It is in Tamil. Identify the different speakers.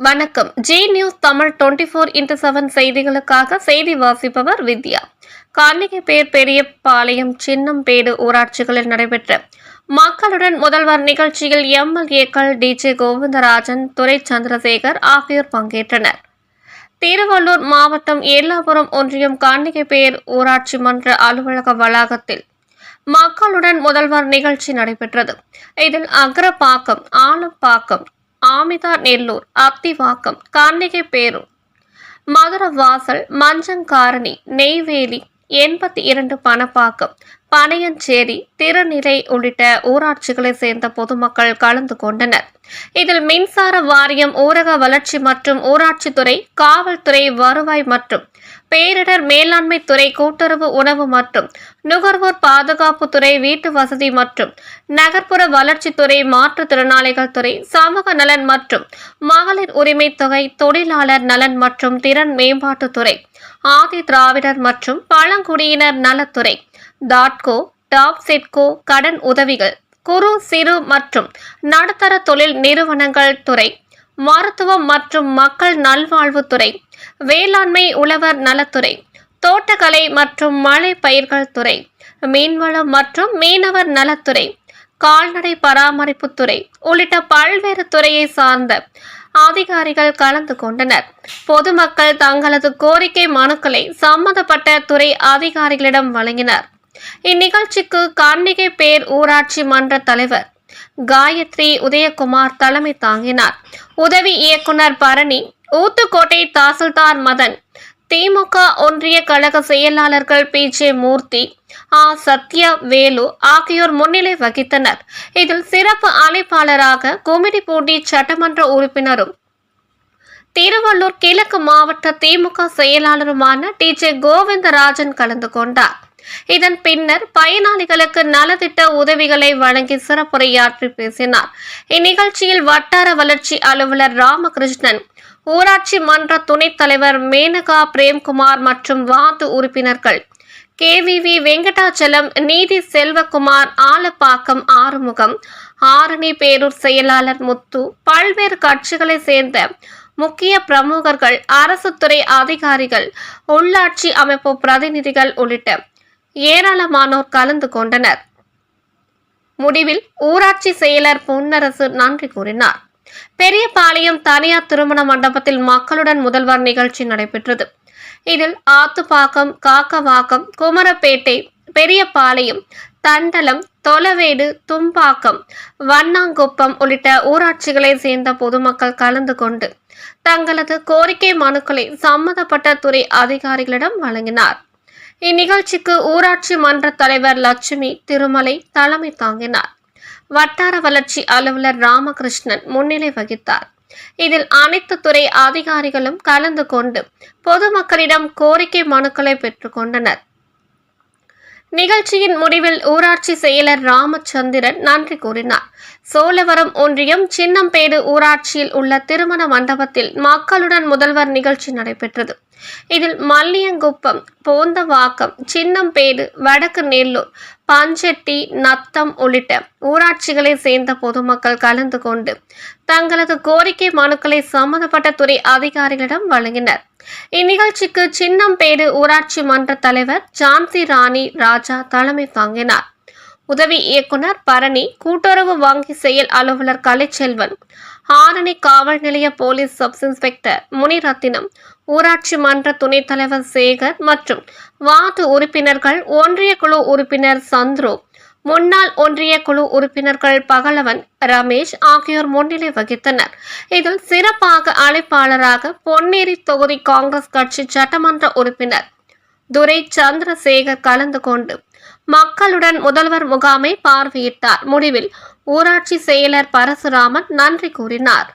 Speaker 1: வணக்கம். Zee News Tamil twenty four into seven செய்திகளுக்காக செய்தி வாசிப்பவர் வித்யா. கார்னிகைப்பேர் பெரியபாளையம் சின்னம்பேடு ஊராட்சிகளில் நடைபெற்ற மக்களுடன் முதல்வர் நிகழ்ச்சியில் எம்எல்ஏக்கள் டிஜே கோவிந்தராஜன் துரை சந்திரசேகர் ஆகியோர் பங்கேற்றனர். திருவள்ளூர் மாவட்டம் ஏல்லாபுரம் ஒன்றியம் கார்னிகைப்பேர் ஊராட்சி மன்ற அலுவலக வளாகத்தில் மக்களுடன் முதல்வர் நிகழ்ச்சி நடைபெற்றது. இதில் அக்ரபாக்கம் ஆலப்பாக்கம் ஆமிதா நெல்லூர் அப்திவாக்கம் கார்னிகை பேரூர். மதுரவாசல் மஞ்சங்காரணி நெய்வேலி எண்பத்தி இரண்டு பணப்பாக்கம் பனையஞ்சேரி திருநிலை உள்ளிட்ட ஊராட்சிகளைச் சேர்ந்த பொதுமக்கள் கலந்து கொண்டனர். இதில் மின்சார வாரியம் ஊரக வளர்ச்சி மற்றும் ஊராட்சித்துறை காவல்துறை வருவாய் மற்றும் பேரிடர் மேலாண்மை துறை கூட்டுறவு உணவு மற்றும் நுகர்வோர் பாதுகாப்பு துறை வீட்டு வசதி மற்றும் நகர்ப்புற வளர்ச்சித்துறை மாற்றுத்திறனாளிகள் துறை சமூக நலன் மற்றும் மகளிர் உரிமை தொகை தொழிலாளர் நலன் மற்றும் திறன் மேம்பாட்டுத்துறை ஆதி திராவிடர் மற்றும் பழங்குடியினர் நலத்துறை டாட்கோ டாப் செட்கோ கடன் உதவிகள் குறு சிறு மற்றும் நடுத்தர தொழில் நிறுவனங்கள் துறை மருத்துவம் மற்றும் மக்கள் நல்வாழ்வுத்துறை வேளாண்மை உழவர் நலத்துறை தோட்டக்கலை மற்றும் மழை பயிர்கள் துறை மீன்வளம் மற்றும் மீனவர் நலத்துறை கால்நடை பராமரிப்புத்துறை உள்ளிட்ட பல்வேறு துறையை சார்ந்த அதிகாரிகள் கலந்து கொண்டனர். பொதுமக்கள் தங்களது கோரிக்கை மனுக்களை சம்பந்தப்பட்ட துறை அதிகாரிகளிடம் வழங்கினர். இந்நிகழ்ச்சிக்கு கார்னிகை பேர் ஊராட்சி மன்ற தலைவர் காயத்ரி உதயகுமார் தலைமை தாங்கினார். உதவி இயக்குனர் பரணி ஊத்துக்கோட்டை தாசில்தார் மதன் திமுக ஒன்றிய கழக செயலாளர்கள் பி ஜே மூர்த்தி ஆ. சத்யா வேலு ஆகியோர் முன்னிலை வகித்தனர். இதில் சிறப்பு அழைப்பாளராக குமிடிப்பூண்டி சட்டமன்ற உறுப்பினரும் திருவள்ளூர் கிழக்கு மாவட்ட திமுக செயலாளருமான டி ஜே கோவிந்தராஜன் கலந்து கொண்டார். இதன் பின்னர் பயனாளிகளுக்கு நலத்திட்ட உதவிகளை வழங்கி சிறப்புரையாற்றி பேசினார். இந்நிகழ்ச்சியில் வட்டார வளர்ச்சி அலுவலர் ராமகிருஷ்ணன் ஊராட்சி மன்ற துணைத் தலைவர் மேனகா பிரேம்குமார் மற்றும் வார்டு உறுப்பினர்கள் கேவிவி வெங்கடாச்சலம் நீதி செல்வகுமார் ஆலப்பாக்கம் ஆறுமுகம் ஆரணி பேரூர் செயலாளர் முத்து பல்வேறு கட்சிகளை சேர்ந்த முக்கிய பிரமுகர்கள் அரசு துறை அதிகாரிகள் உள்ளாட்சி அமைப்பு பிரதிநிதிகள் உள்ளிட்ட ஏராளமானோர் கலந்து கொண்டனர். முடிவில் ஊராட்சி செயலர் பொன்னரசு நன்றி கூறினார். பெரியபாளையம் தனியார் திருமண மண்டபத்தில் மக்களுடன் முதல்வர் நிகழ்ச்சி நடைபெற்றது. இதில் ஆத்துப்பாக்கம் காக்கவாக்கம் குமரப்பேட்டை பெரியபாளையம் தண்டலம் தொலவேடு தும்பாக்கம் வண்ணாங்குப்பம் உள்ளிட்ட ஊராட்சிகளை சேர்ந்த பொதுமக்கள் கலந்து கொண்டு தங்களது கோரிக்கை மனுக்களை சம்பந்தப்பட்ட துறை அதிகாரிகளிடம் வழங்கினார். இந்நிகழ்ச்சிக்கு ஊராட்சி மன்ற தலைவர் லட்சுமி திருமலை தலைமை தாங்கினார். வட்டார வளர்ச்சி அலுவலர் ராமகிருஷ்ணன் முன்னிலை வகித்தார். இதில் அனைத்து துறை அதிகாரிகளும் கலந்து கொண்டு பொதுமக்களிடம் கோரிக்கை மனுக்களை பெற்றுக்கொண்டனர் நிகழ்ச்சியின் முடிவில் ஊராட்சி செயலர் ராமச்சந்திரன் நன்றி கூறினார். சோழவரம் ஒன்றியம் சின்னம்பேடு ஊராட்சியில் உள்ள திருமண மண்டபத்தில் மக்களுடன் முதல்வர் நிகழ்ச்சி நடைபெற்றது. இதில் மல்லியங்குப்பம் போந்தவாக்கம் சின்னம்பேடு வடக்கு நெல்லூர் பஞ்செட்டி நத்தம் உள்ளிட்ட ஊராட்சிகளை சேர்ந்த பொதுமக்கள் கலந்து கொண்டு தங்களது கோரிக்கை மனுக்களை சம்பந்தப்பட்ட துறை அதிகாரிகளிடம் வழங்கினர். இந்நிகழ்ச்சிக்கு சின்னம்பேடு ஊராட்சி மன்ற தலைவர் ஜான்சி ராணி ராஜா தலைமை தாங்கினார். உதவி இயக்குனர் பரணி கூட்டுறவு வங்கி செயல் அலுவலர் கலைச்செல்வன் ஆரணி காவல் நிலைய போலீஸ் சப் இன்ஸ்பெக்டர் முனிரத்தினம் ஊராட்சி மன்ற துணைத் தலைவர் சேகர் மற்றும் வார்டு உறுப்பினர்கள் ஒன்றிய குழு உறுப்பினர் சந்துரு முன்னாள் ஒன்றிய குழு உறுப்பினர்கள் பகலவன் ரமேஷ் ஆகியோர் முன்னிலை வகித்தனர். இதில் சிறப்பாக அழைப்பாளராக பொன்னேரி தொகுதி காங்கிரஸ் கட்சி சட்டமன்ற உறுப்பினர் துரை சந்திரசேகர் கலந்து கொண்டு மக்களுடன் முதல்வர் முகாமை பார்வையிட்டார். முடிவில் ஊராட்சி செயலர் பரசுராமன் நன்றி கூறினார்.